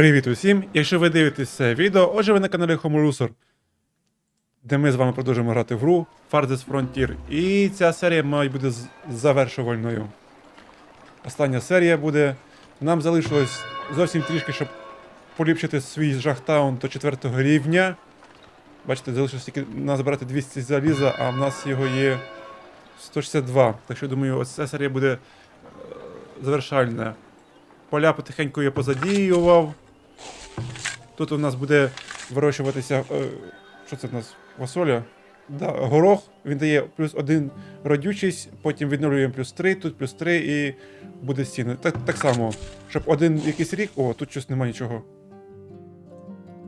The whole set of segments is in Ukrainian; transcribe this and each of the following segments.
Привіт усім! Якщо ви дивитесь це відео, отже ви на каналі Homolusor, де ми з вами продовжуємо грати в гру Farthest Frontier. І ця серія має бути завершувальною. Остання серія буде. Нам залишилось зовсім трішки, щоб поліпшити свій жахтаун до 4 рівня. Бачите, залишилось тільки назбирати 200 заліза, а в нас його є 162. Так що думаю, ось ця серія буде е, завершальна. Поля потихеньку я позадіював. Тут у нас буде вирощуватися. е, що це в нас? Фасоля? Да, горох. Він дає плюс один родючість, потім відновлюємо плюс 3, тут плюс 3 і буде стіни. Так, так само, щоб один якийсь рік. О, тут щось немає нічого.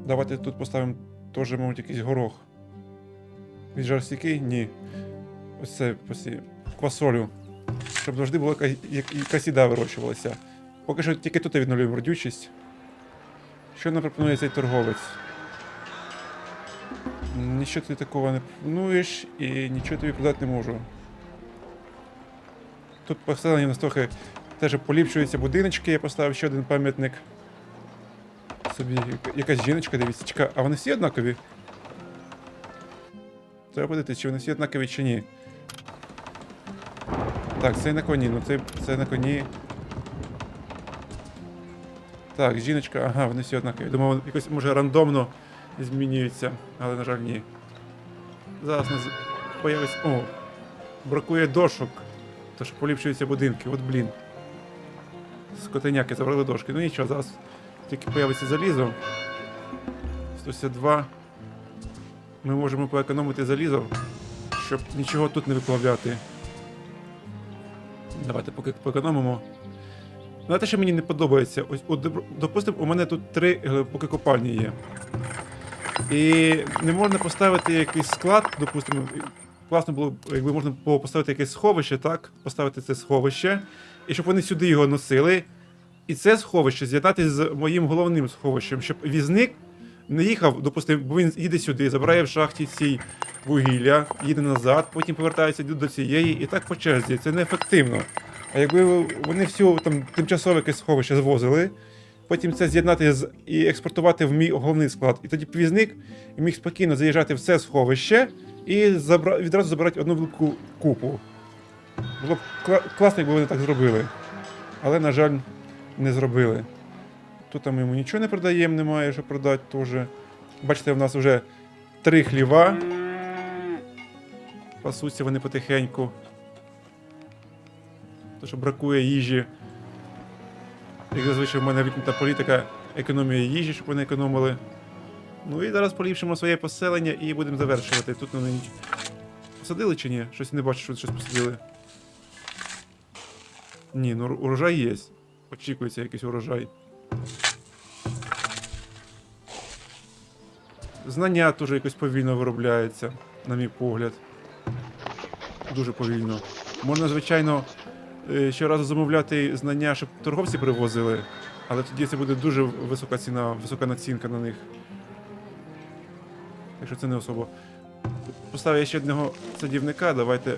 Давайте тут поставимо теж, мабуть, якийсь горох. Він жарстійкий? Ні. Ось це посі... квасолю. Щоб завжди була якась їда вирощувалася. Поки що тільки тут відновлюємо родючість. Що нам пропонує цей торговець? Нічого ти такого не пропонуєш і нічого тобі продати не можу. Тут поселення нас трохи теж поліпшуються будиночки, я поставив ще один пам'ятник. Собі якась жіночка, дивіться, чека, а вони всі однакові? Треба подивитися, чи вони всі однакові чи ні. Так, це на коні, ну це, це на коні. Так, жіночка, ага, вони всі однакові. Думав, якось може рандомно змінюються, але, на жаль, ні. Зараз нас появиться. О! Бракує дошок. То що поліпшуються будинки. От блін. Скотиняки забрали дошки. Ну нічого, зараз тільки появиться залізо. 162. Ми можемо поекономити залізо, щоб нічого тут не виплавляти. Давайте поки поекономимо. Знаєте, що мені не подобається? Ось, от, допустимо, у мене тут три е, поки копальні є. І не можна поставити якийсь склад, допустимо, класно було, якби можна було поставити якесь сховище, так? Поставити це сховище, і щоб вони сюди його носили. І це сховище з'єднати з моїм головним сховищем, щоб візник не їхав, допустимо, бо він їде сюди, забирає в шахті ці вугілля, їде назад, потім повертається до цієї, і так по черзі. Це неефективно. А якби вони всю там тимчасове якесь сховище звозили, потім це з'єднати з і експортувати в мій головний склад. І тоді візник міг спокійно заїжджати в це сховище і забра... відразу забирати одну велику купу. Було б кла- класно, якби вони так зробили. Але, на жаль, не зробили. Тут ми йому нічого не продаємо, немає що продати теж. Бачите, в нас вже три хліва. Пасуться вони потихеньку. То, що бракує їжі. Як зазвичай в мене вікнута політика економія їжі, щоб вони економили. Ну і зараз поліпшимо своє поселення і будемо завершувати. Тут вони посадили чи ні? Щось не бачу, що щось посадили. Ні, ну урожай є. Очікується якийсь урожай. Знання теж якось повільно виробляється, на мій погляд. Дуже повільно. Можна, звичайно, щоразу замовляти знання, щоб торговці привозили, але тоді це буде дуже висока ціна, висока націнка на них. Так що це не особо. Поставив я ще одного садівника, давайте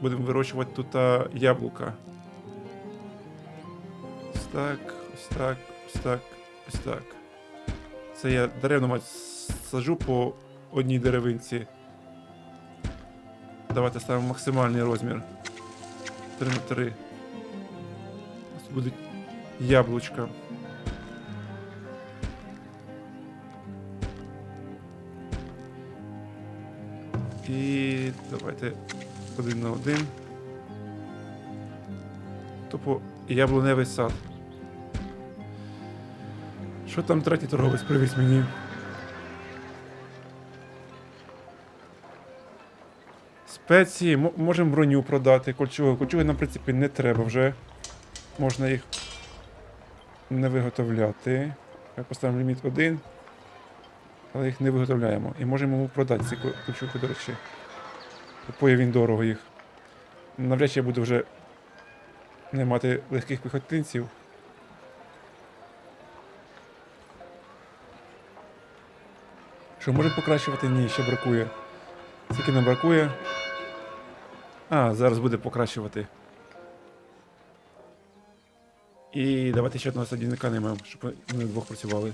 будемо вирощувати тут яблука. Ось так, ось так, ось так, ось так. Це я деревно мать саджу по одній деревинці. Давайте ставимо максимальний розмір. 3 на 3. Ось будуть яблучка. І давайте один на один. Тупо яблуневий сад. Що там третій торговець привіз мені? Спеції, можемо броню продати, кольчуги. Кольчуги нам, в принципі, не треба вже. Можна їх не виготовляти. Поставимо ліміт 1. Але їх не виготовляємо. І можемо йому продати ці кольчуги, до речі. Купує він дорого їх. Навряд чи я буду вже не мати легких піхотинців. Що, може покращувати? Ні, ще бракує. Скільки нам бракує? А, зараз буде покращувати. І давайте ще одного садівника наймемо, щоб вони вдвох працювали.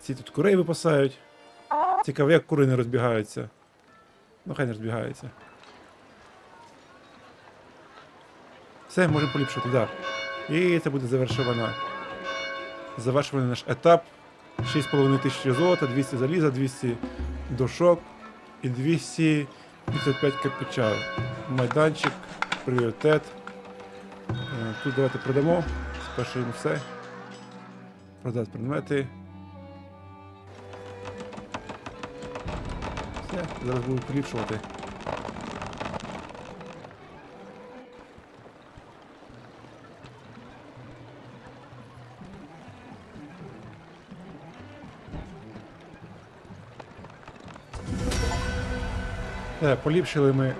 Ці тут курей випасають. Цікаво, як кури не розбігаються. Ну, хай не розбігаються. Все, можемо поліпшити, так. Да. І це буде завершувана. Завершуваний наш етап. 6,5 тисячі золота, 200 заліза, 200 дошок і 255 кирпича. Майданчик, пріоритет. Е, Тут давайте продамо. Спершу Спешуємо все. Продати предмети. Все, зараз будемо поліпшувати. Все, поліпшили ми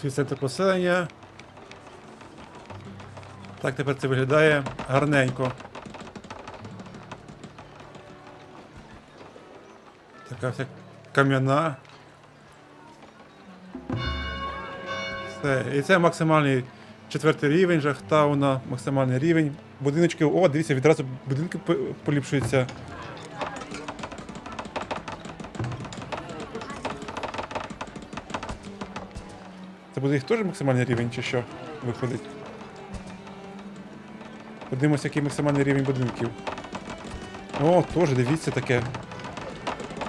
свій центр поселення. Так тепер це виглядає гарненько. Така вся кам'яна. Все. І це максимальний четвертий рівень жахтауна, максимальний рівень. Будиночки, о, дивіться, відразу будинки поліпшуються. Це буде їх теж максимальний рівень чи що виходить? Подивимося, який максимальний рівень будинків. О, теж дивіться таке.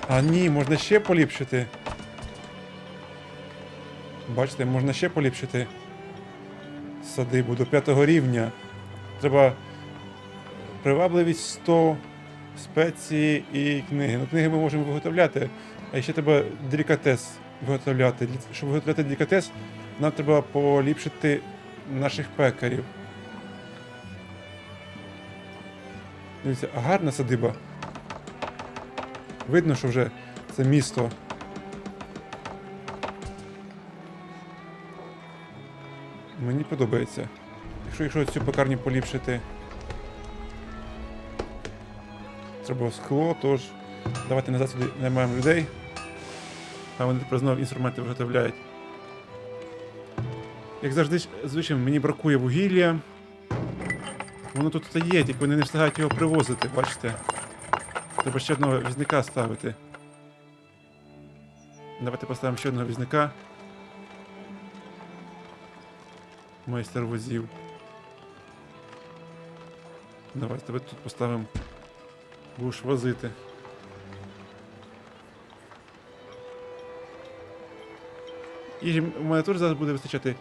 А ні, можна ще поліпшити. Бачите, можна ще поліпшити садибу до п'ятого рівня. Треба привабливість 100, спеції і книги. Ну, книги ми можемо виготовляти, а ще треба делікатес виготовляти. Щоб виготовляти делікатес, нам треба поліпшити наших пекарів. Дивіться, гарна садиба. Видно, що вже це місто. Мені подобається. Якщо, якщо цю пекарню поліпшити. Треба скло, тож давайте назад сюди наймаємо людей. А вони тепер знову інструменти виготовляють. Як завжди, звичайно, мені бракує вугілля. Воно тут є, тільки вони не встигають його привозити, бачите? Треба ще одного візника ставити. Давайте поставимо ще одного візника. Майстер возів. Давай тебе тут поставимо. Будеш возити. І у мене теж зараз буде вистачати.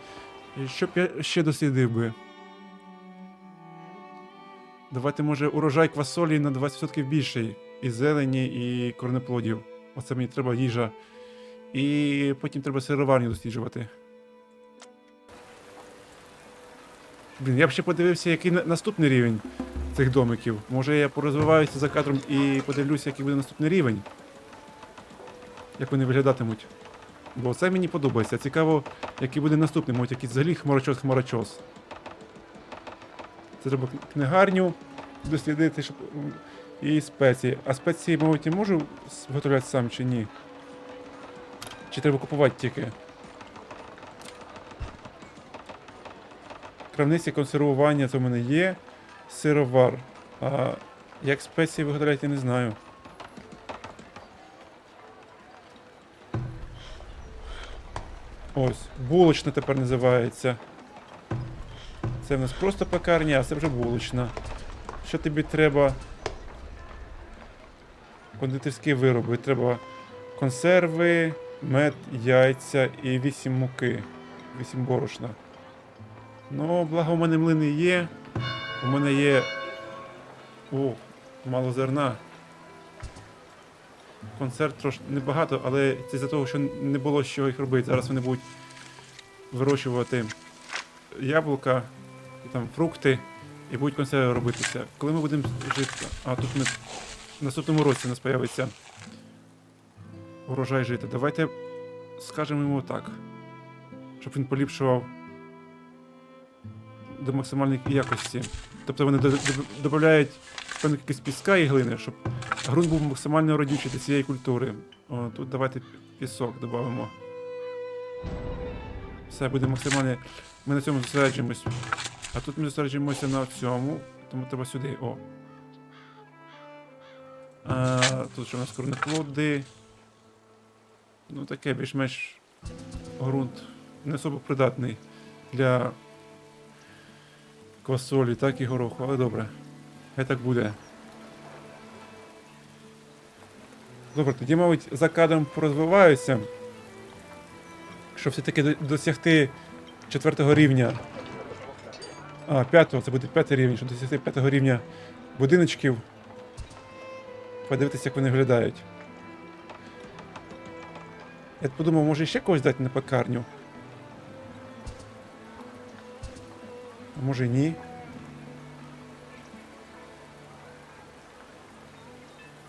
Щоб я ще дослідив би. Давайте, може, урожай квасолі на 20% більший. І зелені, і корнеплодів. Оце мені треба їжа. І потім треба сироварню досліджувати. Блін, я б ще подивився, який на- наступний рівень цих домиків. Може я порозвиваюся за кадром і подивлюся, який буде наступний рівень. Як вони виглядатимуть. Бо це мені подобається. Цікаво, який буде наступний, мабуть, якийсь взагалі хмарочос-хмарочос. Це треба книгарню дослідити, щоб. І спеції. А спеції, мабуть, я можу виготовляти сам чи ні? Чи треба купувати тільки? Крамниці консервування це в мене є. Сировар. А як спеції виготовляти, я не знаю. Ось, булочна тепер називається. Це в нас просто пекарня, а це вже булочна. Що тобі треба? Кондитерські вироби. Треба консерви, мед, яйця і 8 муки. 8 борошна. Ну, благо, у мене млини є. У мене є. О, мало зерна. Концерт трошки небагато, але це за того, що не було чого їх робити. Зараз вони будуть вирощувати яблука і там фрукти, і будуть консерви робитися. Коли ми будемо жити. А тут ми в наступному році у нас появиться урожай жити. Давайте скажемо йому так, щоб він поліпшував до максимальної якості. Тобто вони до- до- додають певну кількість піска і глини, щоб ґрунт був максимально родючий для цієї культури. О, тут давайте пісок додамо. Все, буде максимально. Ми на цьому зосереджуємось. А тут ми зосереджуємося на цьому, тому треба сюди. О. А, тут що у нас корнеплоди. Ну таке більш-менш ґрунт не особо придатний для квасолі, так і гороху, але добре. Хай так буде. Добре, тоді, мабуть, за кадром порозвиваюся. Щоб все-таки досягти четвертого рівня. А, п'ятого, це буде п'ятий рівень, щоб досягти п'ятого рівня будиночків. Подивитися, як вони виглядають. Я подумав, може ще когось дати на пекарню. А може ні.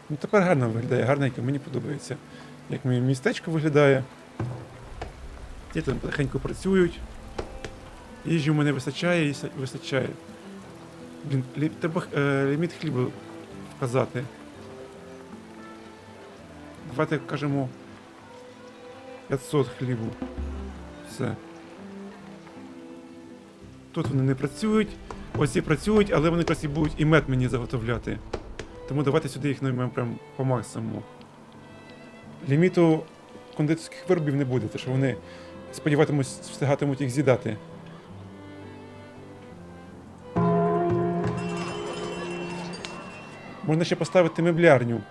Ну тепер гарно виглядає, гарненько, мені подобається. Як моє містечко виглядає. Ті там тихенько працюють. Їжі в мене вистачає і вистачає. Блін, лі- треба е, ліміт хліба вказати. Давайте кажемо 500 хлібу. Все. Тут вони не працюють. Ось ці працюють, але вони якраз будуть і мед мені заготовляти. Тому давайте сюди їх наймемо прям по максимуму. Ліміту кондитерських виробів не буде, тому що вони сподіватимусь, встигатимуть їх з'їдати. Можна ще поставити меблярню.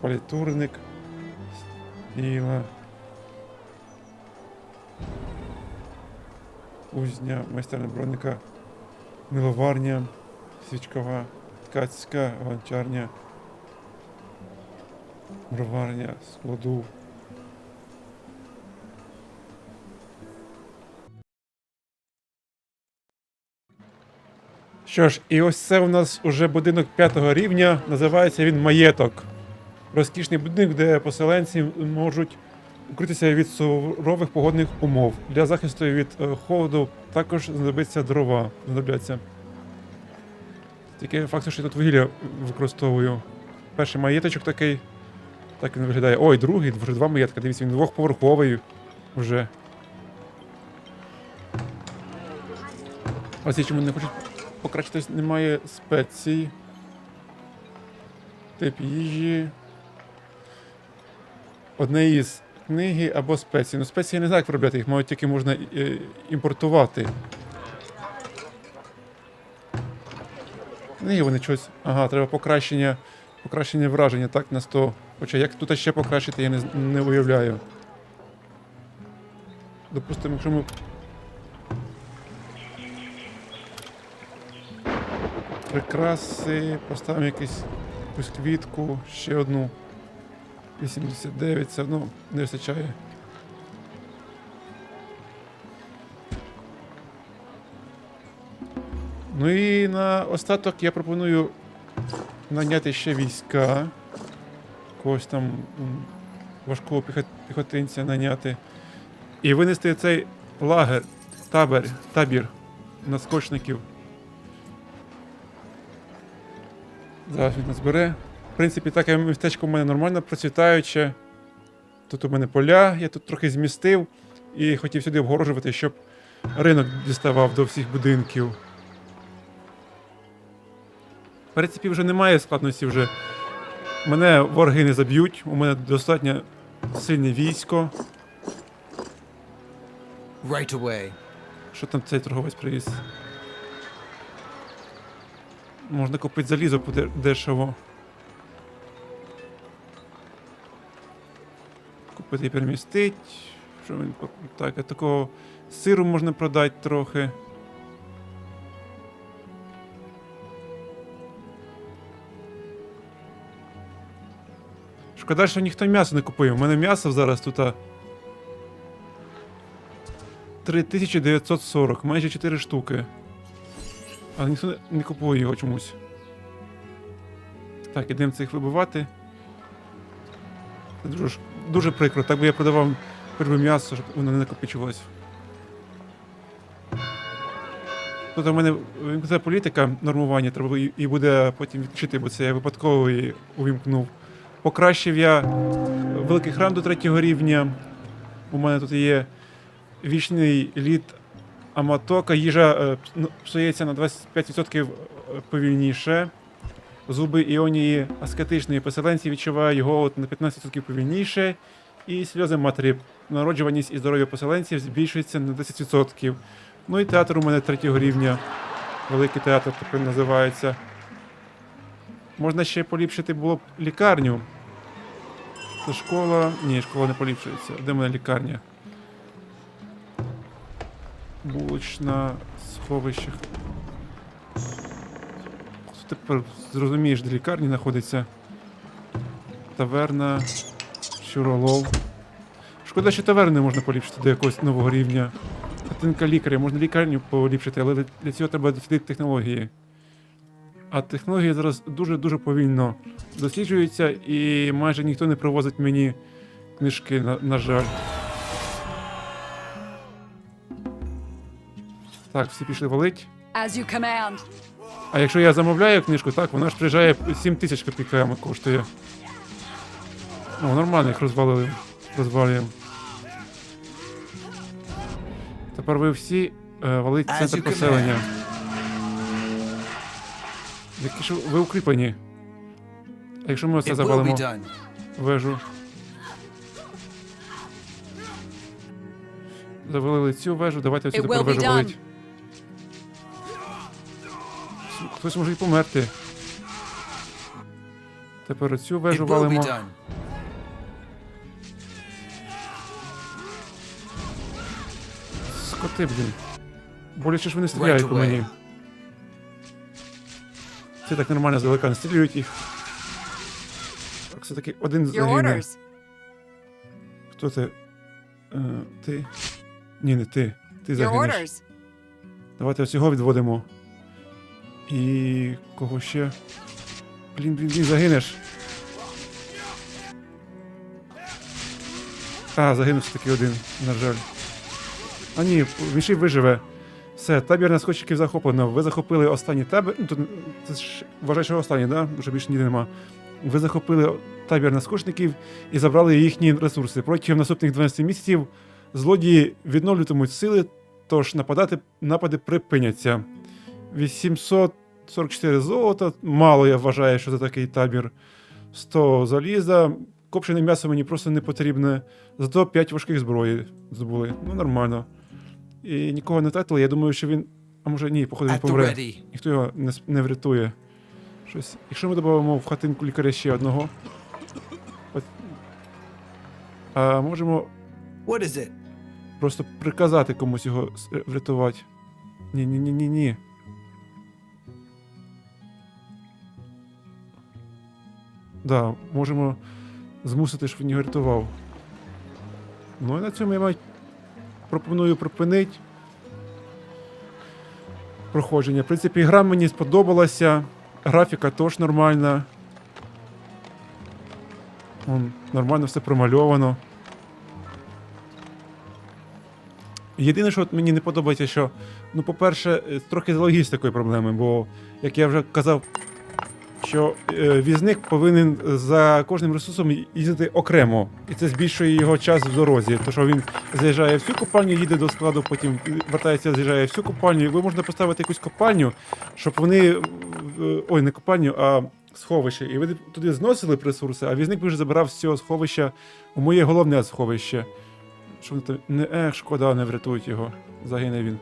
Політурник. Стіла. Кузня, майстерня броника, миловарня, свічкова, ткацька, гончарня, броварня, складу. Що ж, і ось це у нас уже будинок п'ятого рівня. Називається він маєток. Розкішний будинок, де поселенці можуть укритися від сурових погодних умов. Для захисту від е, холоду також знадобиться дрова. Знадобляться. Тільки факт, що я тут вугілля використовую. Перший маєточок такий. Так він виглядає. Ой, другий, вже два маєтка. Дивіться, він двохповерховий вже. Ось ці чому не хочуть покращитись, немає спецій. Тип їжі. Одне із книги або спеції. Ну, спеції я не знаю, як виробляти, їх мабуть, тільки можна е, імпортувати. Книги вони щось. Ага, треба покращення. Покращення враження, так, на 100. Хоча як тут ще покращити, я не, не уявляю. Допустимо, якщо ми. Прикраси, поставимо якусь квітку, ще одну. 89, все одно не вистачає. Ну і на остаток я пропоную наняти ще війська. Когось там важкого піхотинця наняти. І винести цей лагер, табір, табір наскочників. Зараз він нас бере. В принципі, таке містечко в мене нормально процвітаюче. Тут у мене поля, я тут трохи змістив і хотів сюди обгорожувати, щоб ринок діставав до всіх будинків. В принципі, вже немає складності вже. Мене вороги не заб'ють, у мене достатньо сильне військо. Right away. Що там цей торговець привіз? Можна купити залізо дешево. І перемістить. Що він так, а такого сиру можна продати трохи. Шкода, що ніхто м'ясо не купує. У мене м'ясо зараз тут. а, 3940, майже 4 штуки. Але ніхто не купує його чомусь. Так, ідемо цих вибивати. Це дуже, дуже прикро. Так би я продавав би м'ясо, щоб воно не накопичувалось. Тут у мене вимкнута політика нормування, треба і- буде потім відключити, бо це я випадково її увімкнув. Покращив я великий храм до третього рівня. У мене тут є вічний лід Аматока. Їжа е, ну, псується на 25% повільніше. Зуби іонії аскетичної поселенці відчуває його на 15% повільніше. І сльози матері. Народжуваність і здоров'я поселенців збільшується на 10%. Ну і театр у мене третього рівня. Великий театр тепер називається. Можна ще поліпшити було б лікарню. Це школа. Ні, школа не поліпшується. Де в мене лікарня? Булочна сховище. Тепер зрозумієш, де лікарні знаходиться? Таверна. Щуролов. Шкода, що таверни можна поліпшити до якогось нового рівня. Хатинка лікаря, можна лікарню поліпшити, але для цього треба дослідити технології. А технології зараз дуже-дуже повільно досліджуються, і майже ніхто не привозить мені книжки, на, на жаль. Так, всі пішли валить. As you command. А якщо я замовляю книжку, так, вона ж приїжджає 7 тисяч копійками коштує. О, нормально їх розвалили. Розвалюємо. Тепер ви всі е, валить центр поселення. Які ж ви укріплені? А якщо ми оце завалимо вежу. Завалили цю вежу, давайте оцю тепер вежу валить. Хтось може й померти. Тепер оцю вежу валимо. Скоти, блін. Боляче ж вони стріляють по мені. Це так нормально здалека не стрілюють їх. Так, все-таки один Your загине. Хто це? Е, ти? Ні, не ти. Ти загинеш. Давайте ось його відводимо. І кого ще? Блін, блін, блін, загинеш. А, загинув все-таки один, на жаль. А ні, ще виживе. Все, табір наскочиків захоплено. Ви захопили останній табір. Ну, це ж вважай, що останній, да? Вже більше ніде нема. Ви захопили табір наскочників і забрали їхні ресурси. Протягом наступних 12 місяців злодії відновлюватимуть сили, тож нападати напади припиняться. 844 золота. Мало я вважаю, що за такий табір. 100 заліза. Копчене м'ясо мені просто не потрібне. Зато 5 важких зброї здобули. Ну, нормально. І нікого не втратили. Я думаю, що він. А може ні, походу він помре. Ніхто його не, не врятує. Щось. Якщо ми додамо в хатинку лікаря ще одного. От. А можемо What is it? просто приказати комусь його врятувати. Ні, Да, можемо змусити, щоб він рятував. Ну і на цьому я мабуть, пропоную припинити проходження. В принципі, гра мені сподобалася. Графіка теж нормальна. Вон, нормально все промальовано. Єдине, що от мені не подобається, що, ну, по-перше, е, трохи з логістикою проблеми, бо, як я вже казав, що е, візник повинен за кожним ресурсом їздити окремо, і це збільшує його час в дорозі. То що він заїжджає в цю копальню, їде до складу, потім вертається, заїжджає в цю копальню. Ви можна поставити якусь копальню, щоб вони. е, Ой, не копальню, а сховище. І ви туди зносили ресурси, а візник вже забирав з цього сховища у моє головне сховище. Що вони там. Не, ех, шкода, не врятують його. Загине він.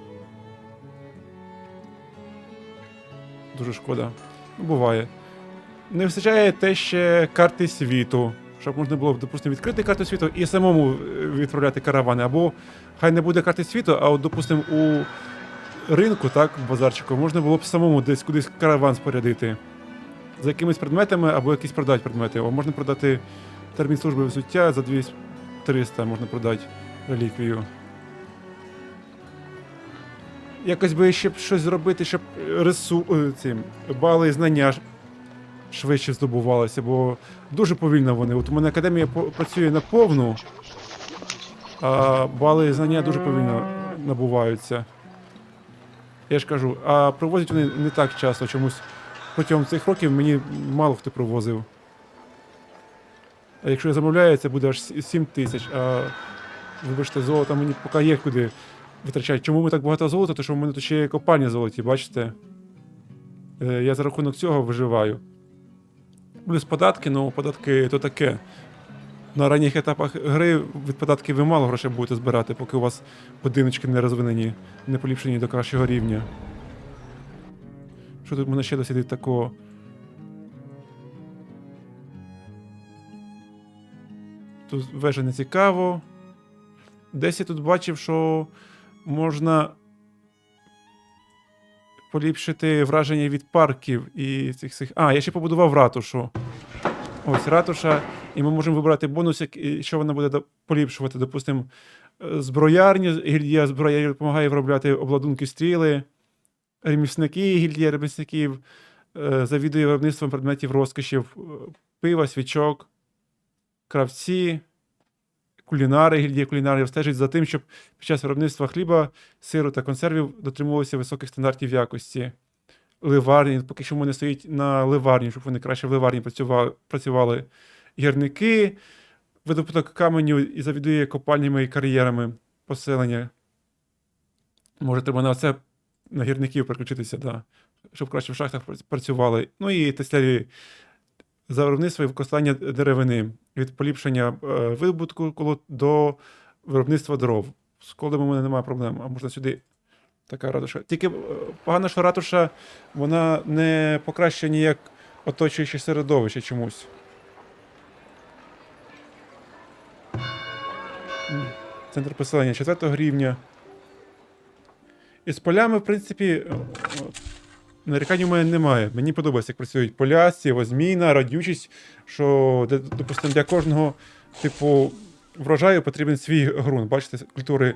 Дуже шкода. Ну, буває. Не вистачає те ще карти світу. Щоб можна було, допустимо, відкрити карту світу і самому е, відправляти каравани. Або хай не буде карти світу, а от, допустимо, у ринку, так, базарчику, можна було б самому десь кудись караван спорядити. За якимись предметами або якісь продати предмети. Або можна продати термін служби взуття за 200 300 можна продати реліквію. Якось би ще щось зробити, щоб ресу... е, цим, бали знання швидше здобувалися, бо дуже повільно вони. От у мене академія працює на повну, а бали знання дуже повільно набуваються. Я ж кажу, а привозять вони не так часто чомусь. Протягом цих років мені мало хто привозив. А якщо я замовляю, це буде аж 7 тисяч. А вибачте, золото мені поки є куди витрачати. Чому ми так багато золота? Тому що в мене тут ще є копальня золоті, бачите? Е, Я за рахунок цього виживаю. Плюс податки, ну податки то таке. На ранніх етапах гри від податків ви мало грошей будете збирати, поки у вас будиночки не розвинені, не поліпшені до кращого рівня. Що тут мене ще досидить такого? Тут вежа не цікаво. Десь я тут бачив, що можна поліпшити враження від парків і цих цих. А, я ще побудував ратушу. Ось ратуша, і ми можемо вибрати бонус, що вона буде поліпшувати. Допустимо, е, зброярні, гільдія зброярів допомагає виробляти обладунки стріли, ремісники, гільдія ремісників, е, завідує виробництвом предметів розкошів, е, пива, свічок, кравці, кулінари, гільдія кулінарів стежить за тим, щоб під час виробництва хліба, сиру та консервів дотримувалися високих стандартів якості. Ливарні, поки що в мене стоїть на ливарні, щоб вони краще в ливарні працювали, працювали гірники, видобуток каменю і завідує копальнями і кар'єрами поселення. Може, треба на це на гірників переключитися, да, щоб краще в шахтах працювали. Ну і теслярі за виробництво і використання деревини від поліпшення е, видобутку коло- до виробництва дров. З колем у мене немає проблем, а можна сюди така ратуша. Тільки е, погано, що ратуша вона не покращує ніяк оточуюче середовище чомусь. Центр поселення 4 рівня. І з полями, в принципі, е, нарікань у мене немає. Мені подобається, як працюють поля, сівозміна, радючість, що, допустимо, для кожного типу врожаю потрібен свій ґрунт. Бачите, культури.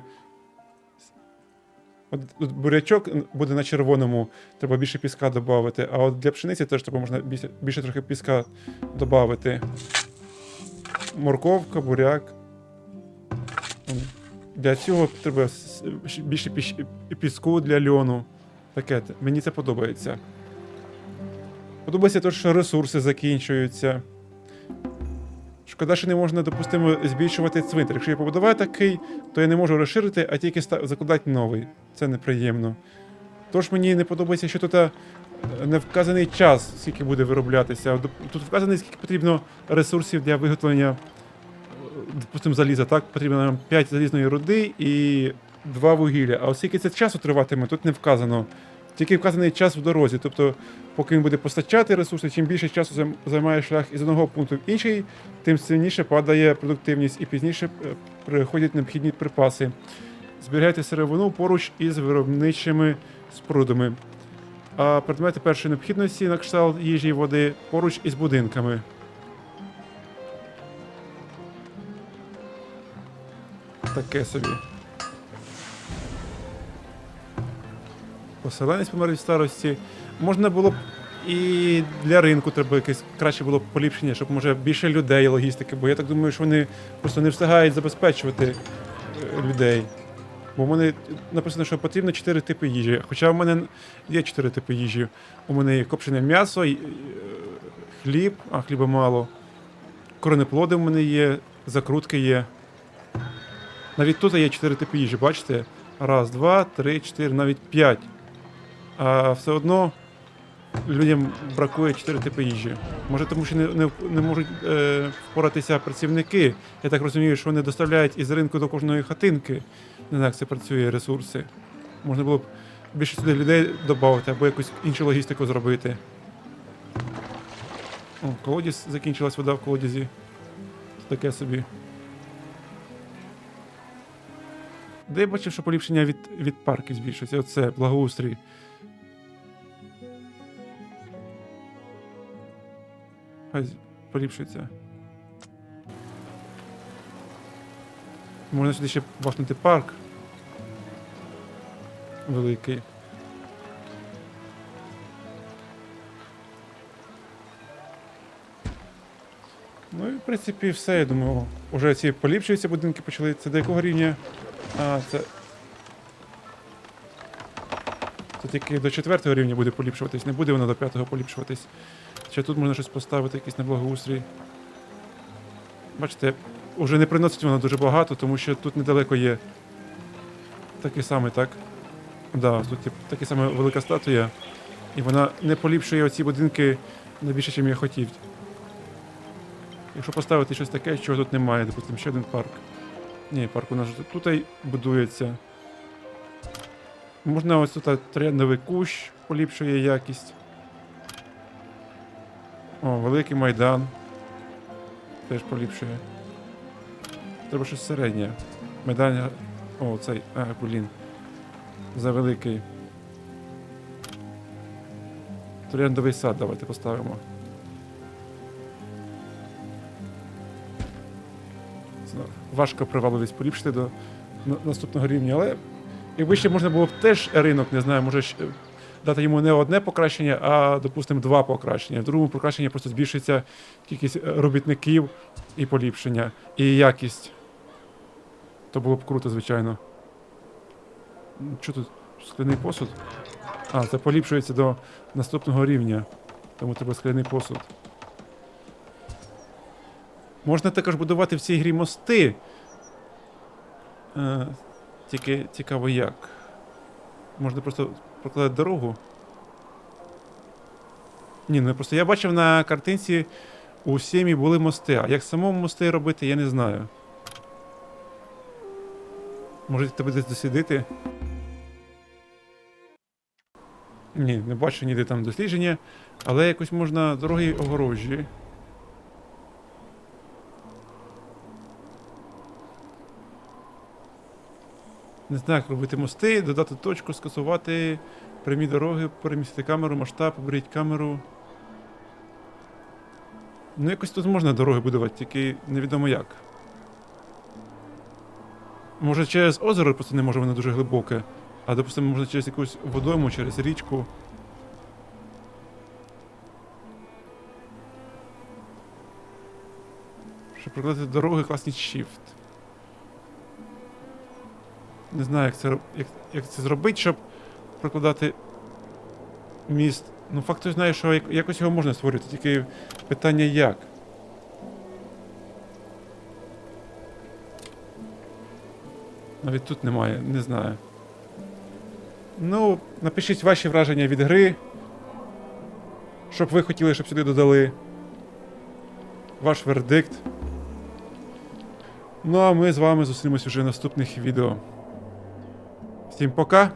От, бурячок буде на червоному, треба більше піска додати, а от для пшениці теж треба можна більше, більше трохи піска додати. Морковка, буряк. Для цього треба більше піску для льону. Таке. Мені це подобається. Подобається те, що ресурси закінчуються. Шкода, що не можна, допустимо, збільшувати цвинтар. Якщо я побудуваю такий, то я не можу розширити, а тільки закладати новий. Це неприємно. Тож мені не подобається, що тут е, не вказаний час, скільки буде вироблятися. Тут вказаний, скільки потрібно ресурсів для виготовлення, допустимо, заліза. Так, потрібно нам 5 залізної руди і 2 вугілля. А оскільки це часу триватиме, тут не вказано. Тільки вказаний час в дорозі. Тобто, поки він буде постачати ресурси, чим більше часу займ- займає шлях із одного пункту в інший, тим сильніше падає продуктивність і пізніше е, приходять необхідні припаси. Зберігайте сировину поруч із виробничими спорудами. А предмети першої необхідності на кшталт їжі і води поруч із будинками. Таке собі. Поселенець помер від старості. Можна було б і для ринку треба якесь краще було б поліпшення, щоб може більше людей логістики, бо я так думаю, що вони просто не встигають забезпечувати е, людей. Бо в мене написано, що потрібно 4 типи їжі. Хоча в мене є 4 типи їжі. У мене є копчене м'ясо, е, хліб, а хліба мало. Коренеплоди в мене є, закрутки є. Навіть тут є 4 типи їжі, бачите? Раз, два, три, чотири, навіть п'ять. А все одно людям бракує 4 типи їжі. Може, тому що не, не, не можуть е, впоратися працівники. Я так розумію, що вони доставляють із ринку до кожної хатинки. Не знаю, як це працює ресурси. Можна було б більше сюди людей додати або якусь іншу логістику зробити. О, колодязь закінчилась вода в колодязі. Це таке собі. Де я бачив, що поліпшення від, від парків збільшується. Оце благоустрій. З- поліпшується. Можна сюди ще бахнути парк. Великий. Ну і в принципі все, я думаю. Уже ці поліпшуються будинки почали. Це до якого рівня? А, це. То тільки до четвертого рівня буде поліпшуватись, не буде воно до п'ятого поліпшуватись. Чи тут можна щось поставити, якийсь неблагоустрій. Бачите, вже не приносить воно дуже багато, тому що тут недалеко є такий самий, так? Да, тут є така сама велика статуя. І вона не поліпшує оці будинки не більше, ніж я хотів. Якщо поставити щось таке, чого тут немає, допустимо, ще один парк. Ні, парк у нас тут і будується. Можна ось тут трендовий кущ поліпшує якість. О, великий майдан. Теж поліпшує. Треба щось середнє. Майдан. О, цей. А, блін. За великий. Трендовий сад давайте поставимо. Важко привабливість поліпшити до наступного рівня, але якби ще можна було б теж ринок, не знаю, може ще дати йому не одне покращення, а, допустимо, два покращення. В другому покращенні просто збільшиться кількість е, робітників і поліпшення, і якість. То було б круто, звичайно. Що тут? Скляний посуд? А, це поліпшується до наступного рівня. Тому треба скляний посуд. Можна також будувати в цій грі мости. Е, тільки цікаво як. Можна просто прокладати дорогу. Ні, ну просто я бачив на картинці у сім'ї були мости, а як самому мости робити, я не знаю. Може тебе десь дослідити? Ні, не бачу ніде там дослідження, але якось можна дороги огорожі. Не знаю, як робити мости, додати точку, скасувати прямі дороги, перемістити камеру, масштаб, оберіть камеру. Ну, якось тут можна дороги будувати, тільки невідомо як. Може через озеро просто не може воно дуже глибоке. А допустимо, можна через якусь водойму, через річку. Щоб прокладати дороги, класний shift. Не знаю, як це, як, як це зробити, щоб прокладати міст. Ну, факт той знає, що як- якось його можна створити, тільки питання як. Навіть тут немає, не знаю. Ну, напишіть ваші враження від гри. Щоб ви хотіли, щоб сюди додали. Ваш вердикт. Ну а ми з вами зустрінемось уже в наступних відео. Всім пока!